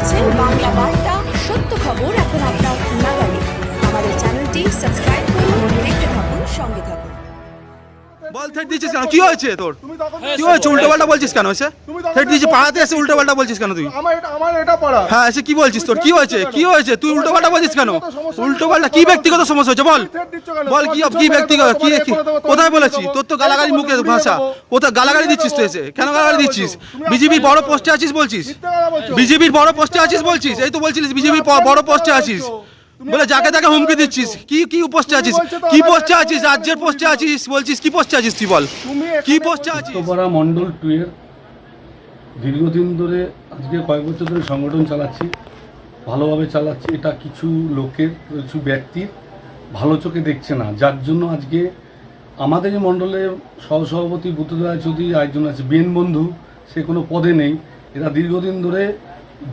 দেখছেন বাংলা বার্তা, সত্য খবর এখন আপনার নাগালে। আমাদের চ্যানেলটি সাবস্ক্রাইব করুন, দেখতে থাকুন, সঙ্গে থাকুন। বল থ্রেট দিচ্ছিস কেন? কি হয়েছে তোর? কি হয়েছে? উল্টো পাল্টা বলছিস কেন এসে? দিচ্ছিস দেখো- পাড়াতে এসে উল্টো পাল্টা বলছিস কেন তুই? আমার এটা আমার এটা পাড়া। হ্যাঁ এসে কি বলছিস তোর? কি হয়েছে? কি হয়েছে? তুই উল্টো পাল্টা বলছিস কেন? উল্টো পাল্টা কি ব্যক্তিগত সমস্যা হচ্ছে বল। দিচ্ছ? বল কি কি ব্যক্তিগত কি কোথায় বলেছি? তোর তো গালাগালি মুখে ভাষা। কোথায় গালাগালি দিচ্ছিস তো দেবো। এসে কেন গালাগালি দিচ্ছিস? বিজেপির বড় পোস্টে আছিস বলছিস। বিজেপির বড় পোস্টে আছিস বলছিস? এই তো বলছিলিস বিজেপির বড় পোস্টে আছিস। বলে যাকে তাকে হুমকি দিচ্ছিস কি কি পোস্টে আছিস? কি পোস্টে আছিস? রাজ্যের। পোস্টে আছিস? বলছিস কি পোস্টে আছিস তুই বল। কি পোস্টে। আছিস? উত্তরপাড়া মণ্ডল টুয়ের দীর্ঘদিন ধরে আজকে কয়েক বছর ধরে সংগঠন চালাচ্ছি ভালোভাবে চালাচ্ছি। এটা কিছু লোকের কিছু ব্যক্তির ভালো চোখে দেখছে না। যার জন্য আজকে আমাদের এই মণ্ডলে সহসভাপতি বুদ্ধদয়া চৌধুরী একজন আছে বেন বন্ধু সে কোনো পদে নেই। এরা দীর্ঘদিন ধরে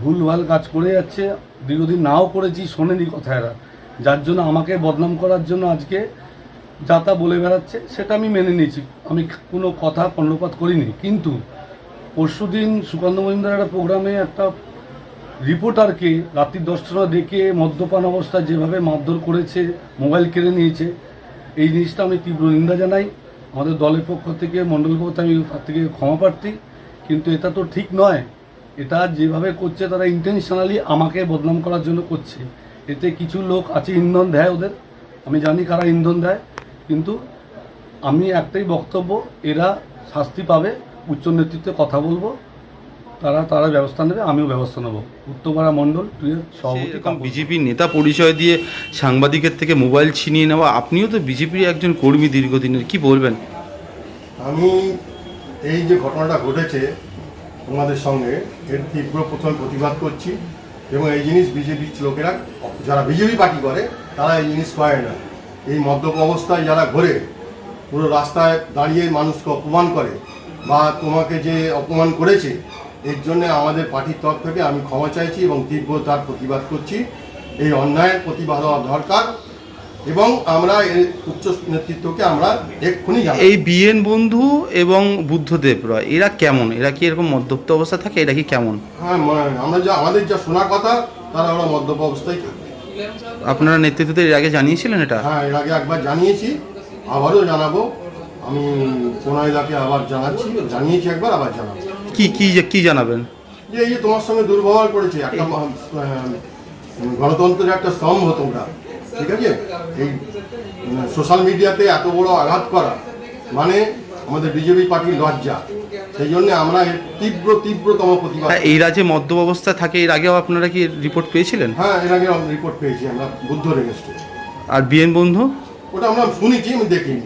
ভুলভাল কাজ করে যাচ্ছে। দীর্ঘদিন নাও করেছি, শোনেনি কথা এরা। যার জন্য আমাকে বদনাম করার জন্য আজকে যা তা বলে বেড়াচ্ছে, সেটা আমি মেনে নিয়েছি। আমি কোনো কথা কর্ণপাত করিনি। কিন্তু পরশুদিন সুকান্ত মজুমদার একটা প্রোগ্রামে একটা রিপোর্টারকে রাত্রি দশটা ডেকে মদ্যপান অবস্থায় যেভাবে মারধর করেছে, মোবাইল কেড়ে নিয়েছে, এই জিনিসটা আমি তীব্র নিন্দা জানাই। আমাদের দলের পক্ষ থেকে মণ্ডল পক্ষ থেকে আমি তার থেকে ক্ষমা প্রার্থী। কিন্তু এটা তো ঠিক নয়। এটা যেভাবে করছে তারা ইন্টেনশনালি আমাকে বদনাম করার জন্য করছে। এতে কিছু লোক আছে ইন্ধন দেয় ওদের। আমি জানি কারা ইন্ধন দেয় কিন্তু আমি একটাই বক্তব্য এরা শাস্তি পাবে উচ্চ নেতৃত্বে কথা বলব তারা তারা ব্যবস্থা নেবে আমিও ব্যবস্থা নেব। উত্তরপাড়া মণ্ডল সভাপতি। বিজেপির নেতা পরিচয় দিয়ে সাংবাদিকের থেকে মোবাইল ছিনিয়ে নেওয়া আপনিও তো বিজেপির একজন কর্মী দীর্ঘদিনের কি বলবেন? আমি এই যে ঘটনাটা ঘটেছে তোমাদের সঙ্গে এর তীব্র প্রথমে প্রতিবাদ করছি এবং এই জিনিস বিজেপির লোকেরা, যারা বিজেপি পার্টি করে, তারা এই জিনিস করে না। এই মদ্যপ অবস্থায় যারা ঘোরে, পুরো রাস্তায় দাঁড়িয়ে মানুষকে অপমান করে বা তোমাকে যে অপমান করেছে, এর জন্য আমাদের পার্টির তরফ থেকে আমি ক্ষমা চাইছি এবং তীব্র তার প্রতিবাদ করছি। এই অন্যায়ের প্রতিবাদ হওয়া দরকার। এবং আমরা এর উচ্চ নেতৃত্বকে আমরা এক্ষুনি এই বিএন বন্ধু এবং বুদ্ধদেব রয় এরা কেমন? এরা কি এরকম মদ্যপ্ত অবস্থা থাকে? এরা কি কেমন? হ্যাঁ মানে আমরা যা আমাদের যা শোনা কথা তারা আমরা মদ্যপ অবস্থায় থাকে। আপনারা নেতৃত্বদের এর আগে জানিয়েছিলেন এটা? হ্যাঁ এর আগে একবার জানিয়েছি আবারও জানাব। আমি প্রণয়দাকে আবার জানাচ্ছি জানিয়েছি একবার আবার জানাব। কি কি যে- কি জানাবেন? যে এই যে তোমার সঙ্গে দুর্ব্যবহার করেছে একটা গণতন্ত্রের একটা স্তম্ভ তোমরা। ঠিক আছে? এই সোশ্যাল মিডিয়াতে এত বড় আঘাত করা মানে আমাদের বিজেপি পার্টির লজ্জা। সেই জন্য আমরা তীব্র তীব্রতম প্রতিবাদ হ্যাঁ এই রাজ্যে মদ্যপ অবস্থায় থাকে এর আগেও আপনারা কি রিপোর্ট পেয়েছিলেন? হ্যাঁ এর আগে রিপোর্ট পেয়েছি আমরা বুদ্ধ রেগেস্টে আর বিএন বন্ধু? ওটা আমরা শুনেছি আমি দেখিনি।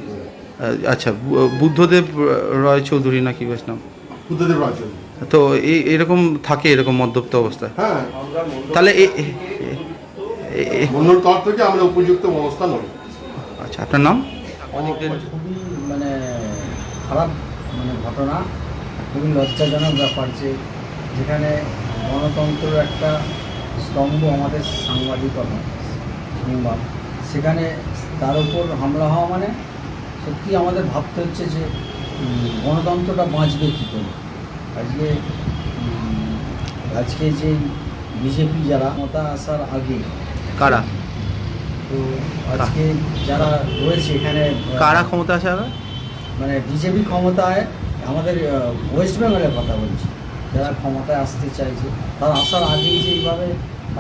আচ্ছা বুদ্ধদেব রয় চৌধুরী নাকি বেশ নাম? বুদ্ধদেব রাজন তো এই এরকম থাকে এরকম মদ্যপ্ত অবস্থায় হ্যাঁ। তাহলে মন্ডল তরফ থেকে আমরা উপযুক্ত ব্যবস্থা নেব। আচ্ছা আপনার নাম? খুবই মানে খারাপ মানে ঘটনা খুবই লজ্জাজনক ব্যাপার যে যেখানে গণতন্ত্রের একটা স্তম্ভ আমাদের সাংবাদিকতা সংবাদ। সেখানে তার উপর হামলা হওয়া মানে সত্যি আমাদের ভাবতে হচ্ছে যে গণতন্ত্রটা বাঁচবে কী করে? আজকে আজকে যে বিজেপি যারা ক্ষমতা আসার আগে কারা? তো আজকে যারা রয়েছে এখানে কারা ক্ষমতা আছে আগে মানে বিজেপি ক্ষমতায় আমাদের ওয়েস্ট বেঙ্গলের কথা বলছি। যারা ক্ষমতায় আসতে চাইছে তারা আসার আগেই যে এইভাবে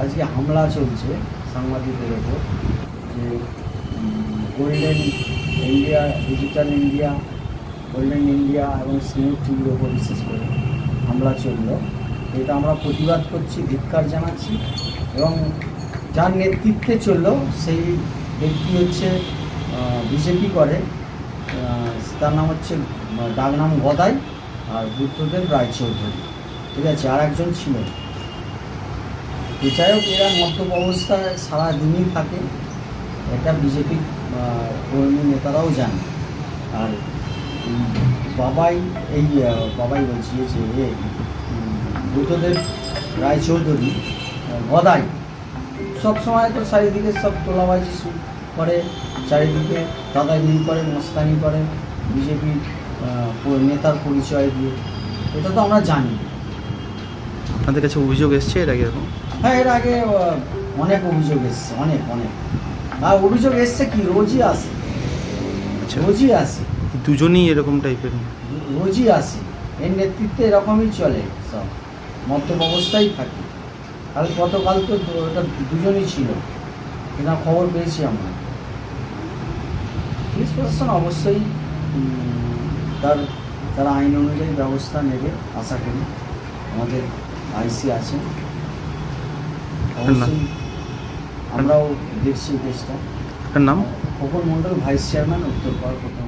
আজকে হামলা চলছে সাংবাদিকদের ওপর যে golden India digital India golden India এবং সিনিয়র টিভির ওপর বিশেষ করে হামলা চলল। এটা আমরা প্রতিবাদ করছি ধিক্কার জানাচ্ছি এবং যার নেতৃত্বে চলল, সেই ব্যক্তি হচ্ছে বিজেপি করে। তার নাম হচ্ছে ডাক নাম গদাই, আর বুদ্ধদেব রায়চৌধুরী। ঠিক আছে, আর একজন ছিল। যাই হোক, এরা মদ্যপ অবস্থায় সারাদিনই থাকে। এটা বিজেপি কর্মী নেতারাও জানে। আর বাবাই এই বাবাই বলছি যে বুদ্ধদেব রায়চৌধুরী গদাই সব সময় তো চারিদিকে সব তোলাবাজি করে। চারিদিকে দাদাগিরি করে মস্তানি করে বিজেপির নেতার পরিচয় দিয়ে। এটা তো আমরা জানি। আপনাদের কাছে অভিযোগ এসছে এর আগে এরকম? হ্যাঁ এর আগে অনেক অভিযোগ এসছে অনেক অনেক। আর অভিযোগ এসছে কি? রোজই আসে। আচ্ছা। রোজই আসে। দুজনেই এরকম টাইপের রোজই আসে। এর নেতৃত্বে এরকমই চলে সব। মদ্যপ অবস্থায় থাকে। আর গতকাল তো ওটা দুজনই ছিল। এটা খবর পেয়েছি আমরা। পুলিশ প্রশাসন অবশ্যই তার তারা আইন অনুযায়ী ব্যবস্থা নেবে আশা করি। আমাদের আইসি আছে। অবশ্যই আমরাও দেখছি দেশটা। নাম? খোকন মণ্ডল ভাইস চেয়ারম্যান উত্তর উত্তরপাড়া প্রথম।